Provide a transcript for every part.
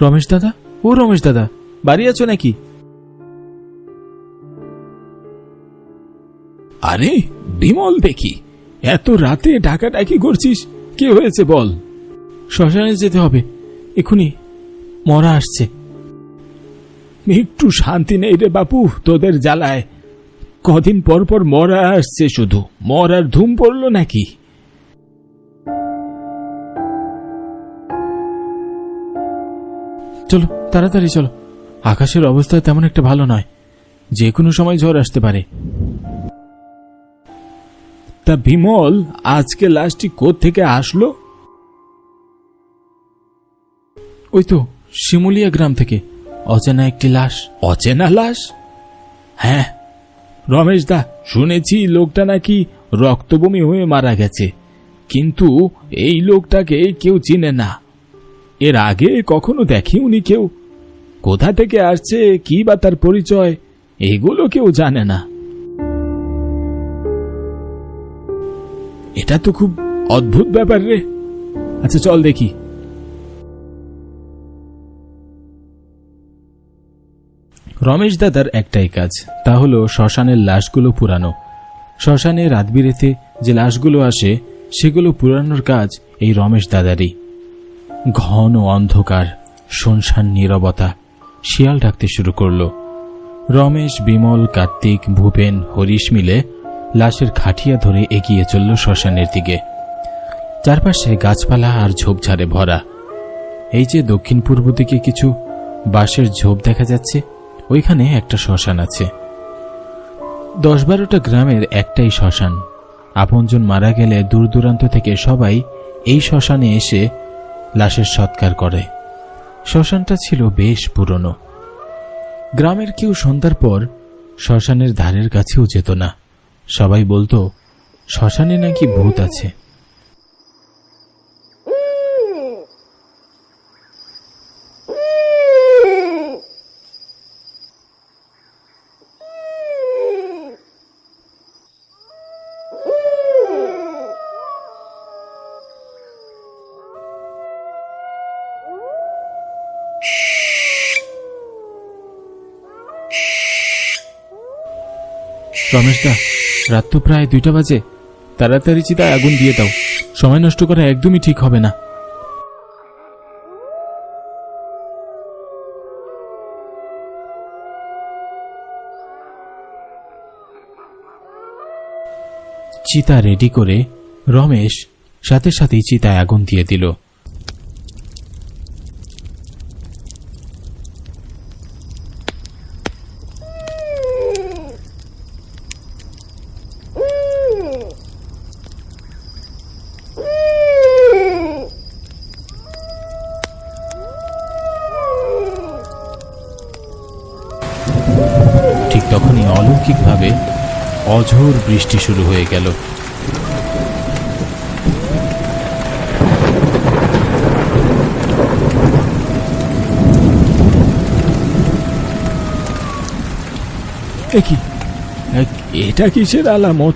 রমেশ দাদা? ও রমেশ দাদা বাড়ি আছো নাকি? আরে বিমল দেখি এত রাতে ডাকাডাকি করছিস কি হয়েছে বল? শ্মশানে যেতে হবে এক্ষুনি মরা আসছে। একটু শান্তি নেই রে বাপু তোদের জ্বালায়। কদিন পর পর মরা আসছে শুধু মরার ধুম পড়ল নাকি? চলো তাড়াতাড়ি চলো। আকাশের অবস্থা তেমন একটা ভালো নয়। যে কোনো সময় ঝড় আসতে পারে। তা বিমল আজকে লাশটি থেকে আসলো? ওই তো শিমুলিয়া গ্রাম থেকে। অচেনা একটি লাশ। অচেনা লাশ? হ্যাঁ। রমেশ দা শুনেছি লোকটা নাকি রক্তবমি হয়ে মারা গেছে। কিন্তু এই লোকটাকে কেউ চিনে না। এর আগে কখনো দেখেওনি কেউ। কোথা থেকে আসছে, কি বা তার পরিচয়, এগুলো কেউ জানে না। এটা তো খুব অদ্ভুত ব্যাপার রে। আচ্ছা চল দেখি। রমেশ দাদার একটাই কাজ, তা হলো শ্মশানের লাশগুলো পুরানো। শ্মশানে রাতবিরেতে যে লাশগুলো আসে, সেগুলো পুরানোর কাজ এই রমেশ দাদারই। ঘন অন্ধকার, শুনশান নীরবতা। শিয়াল ডাকতে শুরু করল। রমেশ, বিমল, কার্তিক, ভূপেন, হরিশ মিলে লাশের খাটিয়া ধরে এগিয়ে চলল শ্মশানের দিকে। চারপাশে গাছপালা আর ঝোপঝাড়ে ভরা। এই যে দক্ষিণ পূর্ব দিকে কিছু বাঁশের ঝোপ দেখা যাচ্ছে, ওইখানে একটা শ্মশান আছে। দশ বারোটা গ্রামের একটাই শ্মশান। আপনজন মারা গেলে দূর দূরান্ত থেকে সবাই এই শ্মশানে এসে লাশের সৎকার করে। শ্মশানটা ছিল বেশ পুরনো। গ্রামের কেউ সন্ধ্যার পর শ্মশানের ধারের কাছেও যেত না। সবাই বলতো, শ্মশানে নাকি ভূত আছে। রমেশ দা রাত তো প্রায় দুইটা বাজে। তাড়াতাড়ি চিতায় আগুন দিয়ে দাও। সময় নষ্ট করা একদমই ঠিক হবে না। চিতা রেডি করে রমেশ সাথে সাথেই চিতায় আগুন দিয়ে দিল। তখনই অলৌকিকভাবে অঝোর বৃষ্টি শুরু হয়ে গেল। এটা কিসের আলামত?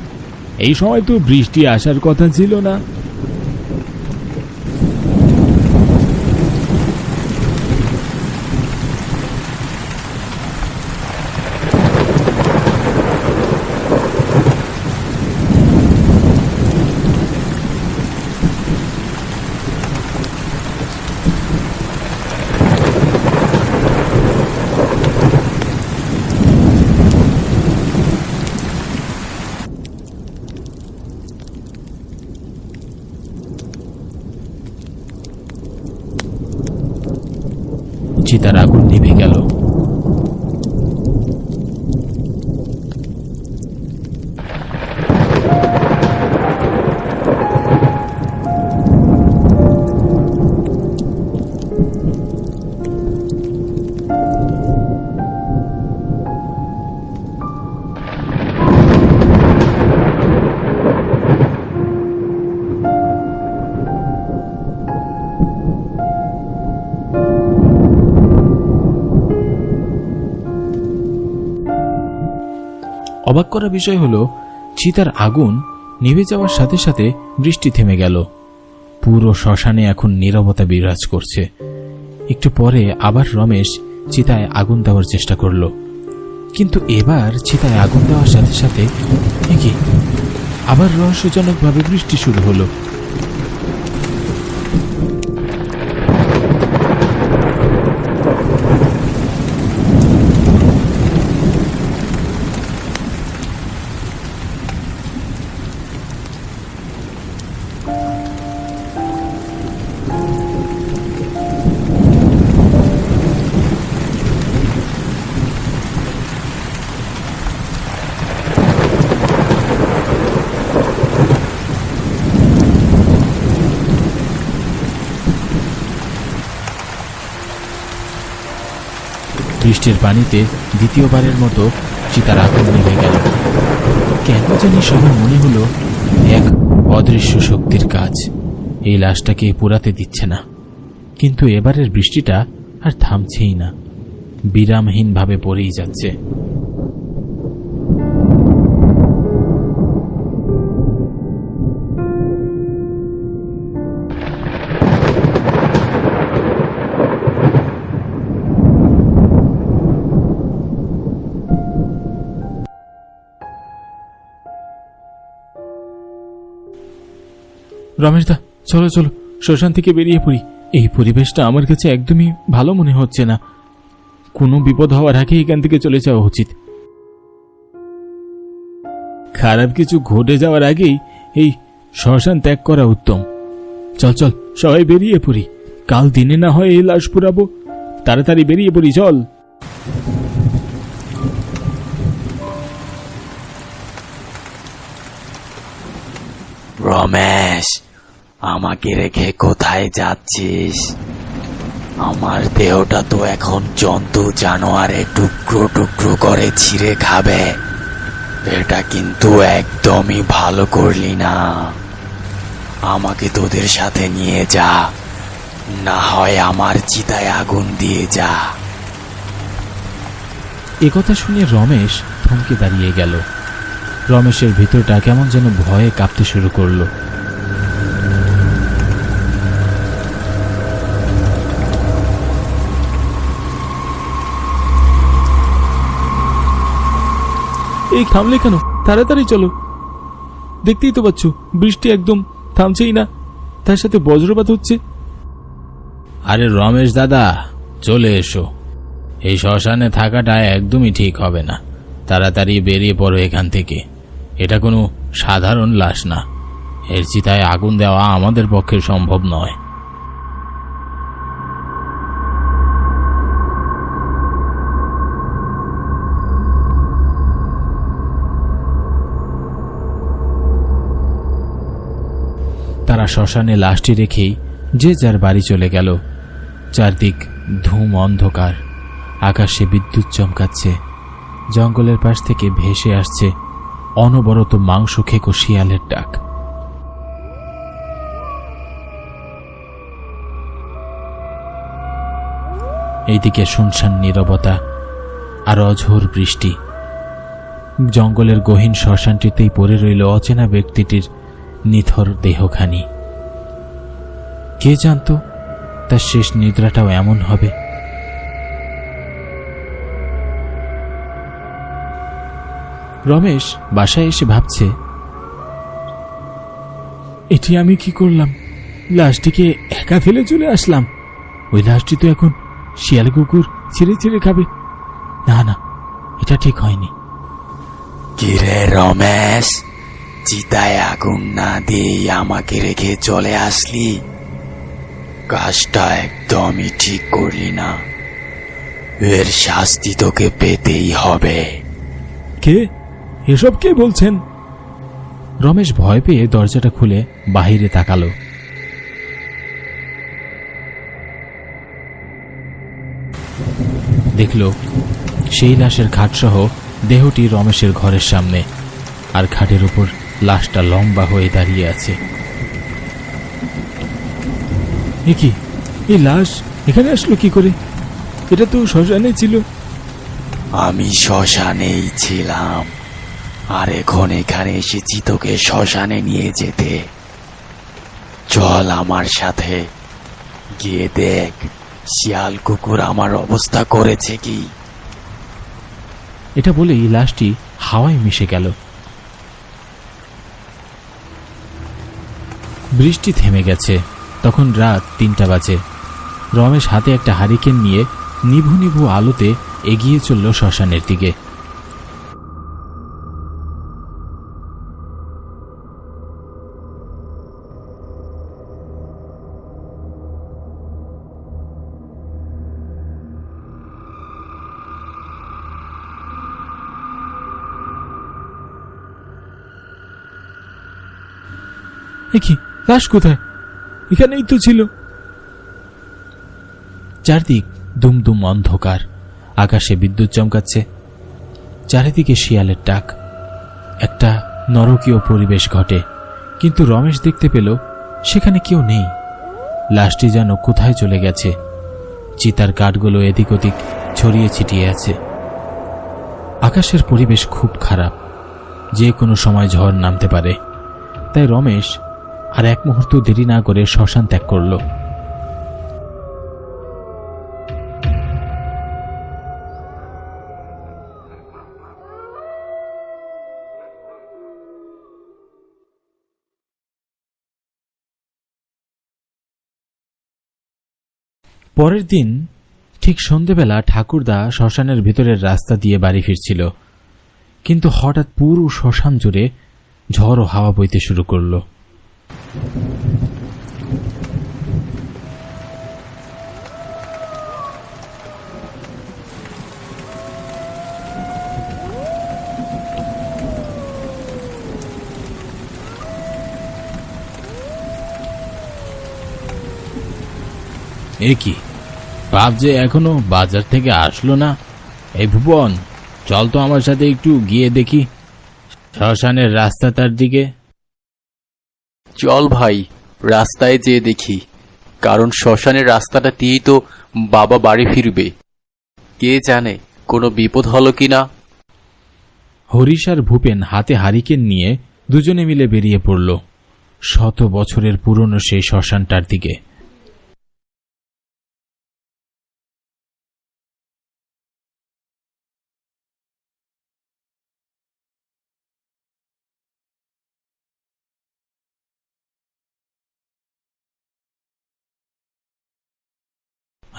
এই সময় তো বৃষ্টি আসার কথা ছিল না। অবাক করা বিষয় হলো, চিতার আগুন নিভে যাওয়ার সাথে সাথে বৃষ্টি থেমে গেল। পুরো শ্মশানে এখন নিরবতা বিরাজ করছে। একটু পরে আবার রমেশ চিতায় আগুন দেওয়ার চেষ্টা করল। কিন্তু এবার চিতায় আগুন দেওয়ার সাথে সাথে আবার রহস্যজনকভাবে বৃষ্টি শুরু হলো। বৃষ্টির পানিতে দ্বিতীয়বারের মতো চিতার আগুন নেমে গেল। কেন জানি সবার মনে হলো এক অদৃশ্য শক্তির কাজ। এই লাশটাকে পোড়াতে দিচ্ছে না। কিন্তু এবারের বৃষ্টিটা আর থামছেই না। বিরামহীনভাবে পড়েই যাচ্ছে। রমেশদা, চলো চলো, শ্মশান থেকে বেরিয়ে পড়ি। এই পরিবেশটা আমার কাছে একদমই ভালো মনে হচ্ছে না। কোনো বিপদ হওয়ার আগে এখান থেকে চলে যাওয়া উচিত। খারাপ কিছু ঘটে যাওয়ার আগেই এই শ্মশান ত্যাগ করা উত্তম। চল চল, সবাই বেরিয়ে পড়ি। কাল দিনে না হয় এই লাশ পুরাবো। তাড়াতাড়ি বেরিয়ে পড়ি, চল। রমেশ আমাকে রেখে কোথায় যাচ্ছিস? আমার দেহটা তো এখন জন্তু, জানোয়ারে টুকরো টুকরো করে ছিঁড়ে খাবে। এটা কিন্তু একদমই ভালো করলি না। আমাকে তোদের সাথে নিয়ে যা। না হয় আমার চিতায় আগুন দিয়ে যা। একথা শুনে রমেশ থমকে দাঁড়িয়ে গেল। রমেশের ভিতরটা কেমন যেন ভয়ে কাঁপতে শুরু করল। এই থামলে কেন? তাড়াতাড়ি চলো। দেখতেই তো পাচ্ছ, বৃষ্টি একদম থামছেই না। তার সাথে বজ্রপাত হচ্ছে। আরে রমেশ দাদা, চলে এসো। এই শ্মশানে থাকাটা একদমই ঠিক হবে না। তাড়াতাড়ি বেরিয়ে পড়ো এখান থেকে। এটা কোনো সাধারণ লাশ না। এর চিতায় আগুন দেওয়া আমাদের পক্ষে সম্ভব নয়। শ্মশানে লাশটি রেখেই যে যার বাড়ি চলে গেল। চারদিক ধূম অন্ধকার। আকাশে বিদ্যুৎ চমকাচ্ছে। জঙ্গলের পাশ থেকে ভেসে আসছে অনবরত মাংস খেকো শিয়ালের ডাক। এইদিকে শুনশান নীরবতা আর অঝোর বৃষ্টি। জঙ্গলের গহীন শ্মশানটিতেই পড়ে রইল অচেনা ব্যক্তিটির নিথর দেহখানি। কে জানতো তার শেষ নিদ্রাটাও এমন হবে? রমেশ বাসায় এসে ভাবছে, এটি আমি কি করলাম? লাশটিকে একা ফেলে চলে আসলাম। ওই লাশটি তো এখন শিয়াল কুকুর ছিঁড়ে ছিঁড়ে খাবে। না না, এটা ঠিক হয়নি। কিরে রমেশ? চিতায় আগুন না দিয়েই আমাকে রেখে চলে আসলি? কাজটা একদমই ঠিক করলি না। এর শাস্তি তোকে পেতেই হবে। কে? এসব কে বলছেন? রমেশ ভয় পেয়ে দরজাটা খুলে বাহিরে তাকালো। দেখল, সেই লাশের খাটসহ দেহটি রমেশের ঘরের সামনে, আর খাটের উপর লাশটা লম্বা হয়ে দাঁড়িয়ে আছে। এ কি? এই লাশ এখানে আসলো কি করে? এটা তো শ্মশানে ছিল। আমি শ্মশানেই ছিলাম। আর এখন এখানে এসেছি তোকে শ্মশানে নিয়ে যেতে। চল আমার সাথে। গিয়ে দেখ শিয়াল কুকুর আমার অবস্থা করেছে কি? এটা বলেই লাশটি হাওয়ায় মিশে গেল। বৃষ্টি থেমে গেছে। তখন রাত তিনটা বাজে। রমেশ হাতে একটা হারিকেন নিয়ে নিভু নিভু আলোতে এগিয়ে চলল শ্মশানের দিকে। কি, লাশ কোথায়? এখানেই তো ছিল। চারদিক দুমদুম অন্ধকার। আকাশে বিদ্যুৎ চমকাচ্ছে। চারিদিকে শিয়ালের ডাক। একটা নরকীয় পরিবেশ ঘটে। কিন্তু রমেশ দেখতে পেল, সেখানে কেউ নেই। লাশটি যেন কোথায় চলে গেছে। চিতার কাঠগুলো এদিক ওদিক ছড়িয়ে ছিটিয়ে আছে। আকাশের পরিবেশ খুব খারাপ। যে কোনো সময় ঝড় নামতে পারে। তাই রমেশ আর এক মুহূর্ত দেরি না করে শ্মশান ত্যাগ করল। পরের দিন, ঠিক সন্ধেবেলা ঠাকুরদা শ্মশানের ভিতরের রাস্তা দিয়ে বাড়ি ফিরছিল। কিন্তু হঠাৎ পুরো শ্মশান জুড়ে ঝড় ও হাওয়া বইতে শুরু করল। এ কি? বাপ যে এখনও বাজার থেকে আসলো না? এই ভুবন, চল তো আমার সাথে একটু গিয়ে দেখি। শ্মশানের রাস্তা তার দিকে। চল ভাই, রাস্তায় যেয়ে দেখি। কারণ শ্মশানের রাস্তাটা দিয়েই তো বাবা বাড়ি ফিরবে। কে জানে, কোনো বিপদ হলো কিনা? হরিশ আর ভূপেন হাতে হারিকেন নিয়ে দুজনে মিলে বেরিয়ে পড়ল। শত বছরের পুরনো সেই শ্মশানটার দিকে।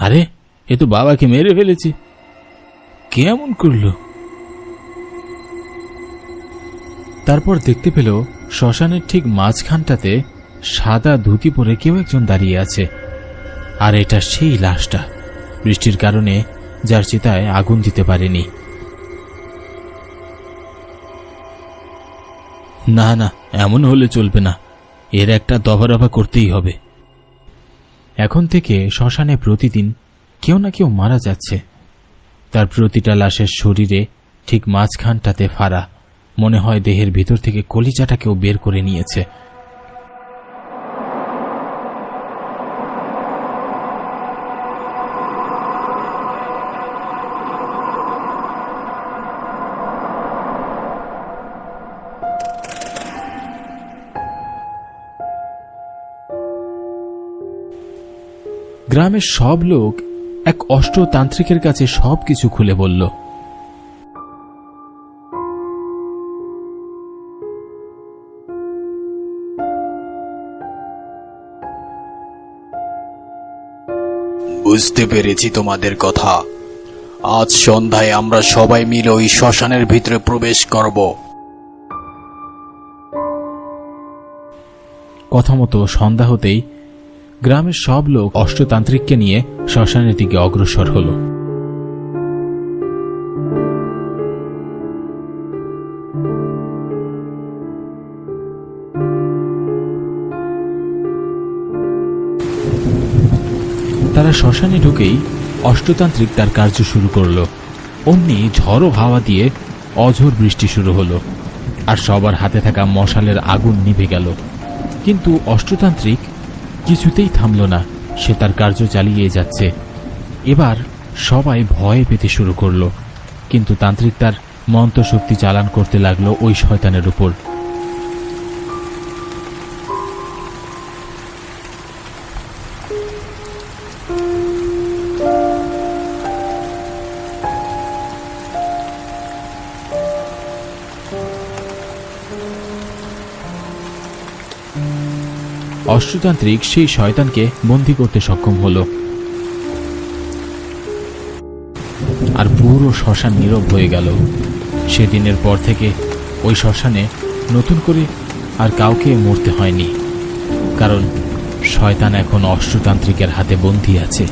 আরে, এ তো বাবাকে মেরে ফেলেছে। কেমন করল? তারপর দেখতে পেল শ্মশানের ঠিক মাঝখানটাতে সাদা ধুতি পরে কেউ একজন দাঁড়িয়ে আছে। আর এটা সেই লাশটা। বৃষ্টির কারণে যার চিতায় আগুন দিতে পারেনি। না না, এমন হলে চলবে না। এর একটা দফারফা করতেই হবে। এখন থেকে শ্মশানে প্রতিদিন কেউ না কেউ মারা যাচ্ছে। তার প্রতিটা লাশের শরীরে ঠিক মাঝখানটাতে ফাড়া। মনে হয় দেহের ভিতর থেকে কলিজাটা কেউ বের করে নিয়েছে। গ্রামের সব লোক এক অষ্টতান্ত্রিকের কাছে সবকিছু খুলে বলল। বুঝতে পেরেছি তোমাদের কথা। আজ সন্ধ্যায় আমরা সবাই মিলে ওই শ্মশানের ভিতরে প্রবেশ করব। কথা মতো সন্ধ্যা হতেই গ্রামের সব লোক অষ্টতান্ত্রিককে নিয়ে শ্মশানের দিকে অগ্রসর হলো। তারা শ্মশানে ঢুকেই অষ্টতান্ত্রিক তার কার্য শুরু করল। অমনি ঝড়ো হাওয়া দিয়ে অঝোর বৃষ্টি শুরু হলো, আর সবার হাতে থাকা মশালের আগুন নিভে গেল। কিন্তু অষ্টতান্ত্রিক কিছুতেই থামল না। সে তার কার্য চালিয়ে যাচ্ছে। এবার সবাই ভয়ে পেতে শুরু করল, কিন্তু তান্ত্রিক তার মন্ত্রশক্তি চালান করতে লাগল ওই শয়তানের উপর। অষ্টতান্ত্রিক সেই শয়তানকে বন্দি করতে সক্ষম হল। আর পুরো শ্মশান নীরব হয়ে গেল। সেদিনের পর থেকে ওই শ্মশানে নতুন করে আর কাউকে মরতে হয়নি। কারণ শয়তান এখন অষ্টতান্ত্রিকের হাতে বন্দী আছে।